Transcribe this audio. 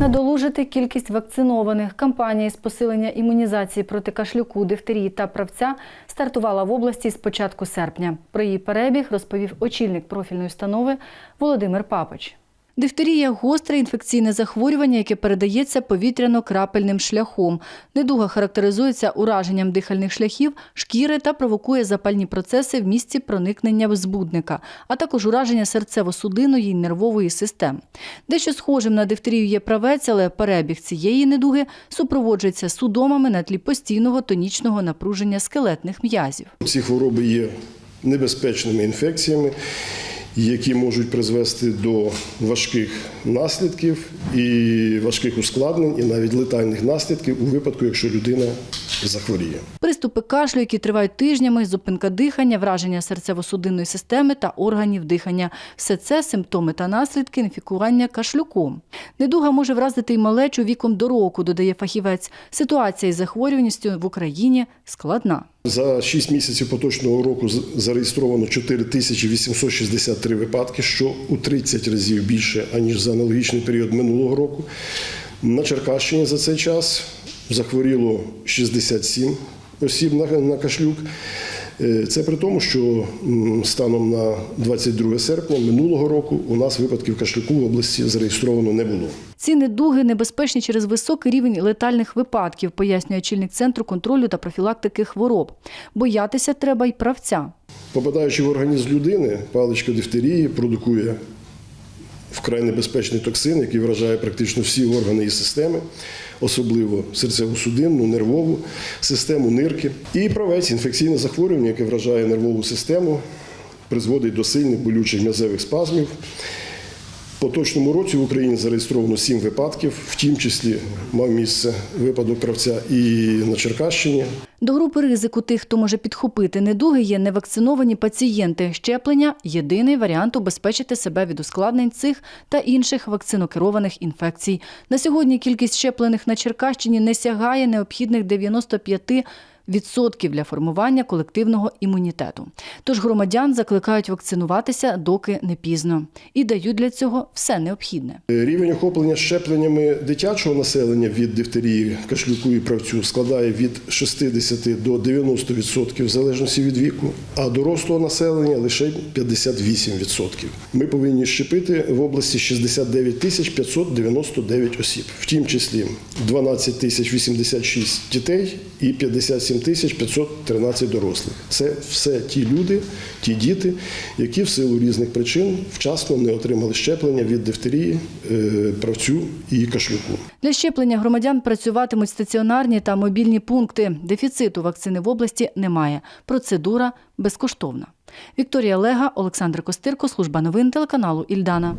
Надолужити кількість вакцинованих. Кампанія з посилення імунізації проти кашлюку, дифтерії та правця стартувала в області з початку серпня. Про її перебіг розповів очільник профільної установи Володимир Папич. Дифтерія – гостре інфекційне захворювання, яке передається повітряно-крапельним шляхом. Недуга характеризується ураженням дихальних шляхів, шкіри та провокує запальні процеси в місці проникнення збудника, а також ураження серцево-судинної і нервової систем. Дещо схожим на дифтерію є правець, але перебіг цієї недуги супроводжується судомами на тлі постійного тонічного напруження скелетних м'язів. Ці хвороби є небезпечними інфекціями, які можуть призвести до важких наслідків і важких ускладнень, і навіть летальних наслідків у випадку, якщо людина захворіє. Приступи кашлю, які тривають тижнями, зупинка дихання, враження серцево-судинної системи та органів дихання – все це симптоми та наслідки інфікування кашлюком. Недуга може вразити й малечу віком до року, додає фахівець. Ситуація із захворюваністю в Україні складна. За 6 місяців поточного року зареєстровано 4863 випадки, що у 30 разів більше, аніж за аналогічний період минулого року. На Черкащині за цей час захворіло 67 осіб на, на кашлюк. Е, Це при тому, що станом на 22 серпня минулого року у нас випадків кашлюку в області зареєстровано не було. Ці недуги небезпечні через високий рівень летальних випадків, пояснює очільник Центру контролю та профілактики хвороб. Боятися треба й правця. Попадаючи в організм людини, паличка дифтерії продукує вкрай небезпечний токсин, який вражає практично всі органи і системи, особливо серцево-судинну, нервову систему, нирки. І правець інфекційне захворювання, яке вражає нервову систему, призводить до сильних болючих м'язевих спазмів. Поточному році в Україні зареєстровано сім випадків, в тім числі мав місце випадок кравця і на Черкащині. До групи ризику тих, хто може підхопити недуги, є невакциновані пацієнти. Щеплення – єдиний варіант убезпечити себе від ускладнень цих та інших вакцинокерованих інфекцій. На сьогодні кількість щеплених на Черкащині не сягає необхідних 95 відсотків для формування колективного імунітету. Тож громадян закликають вакцинуватися, доки не пізно. І дають для цього все необхідне. Рівень охоплення щепленнями дитячого населення від дифтерії, кашлюку і правцю складає від 60 до 90% в залежності від віку, а дорослого населення лише 58%. Ми повинні щепити в області 69 тисяч 599 осіб, в тім числі 12 тисяч 86 дітей і 57 тисяч 513 дорослих. Це все ті люди, ті діти, які в силу різних причин вчасно не отримали щеплення від дифтерії, е, правцю і кашлюку. Для щеплення громадян працюватимуть стаціонарні та мобільні пункти. Дефіциту вакцини в області немає. Процедура безкоштовна. Вікторія Лега, Олександр Костирко, служба новин телеканалу Ільдана.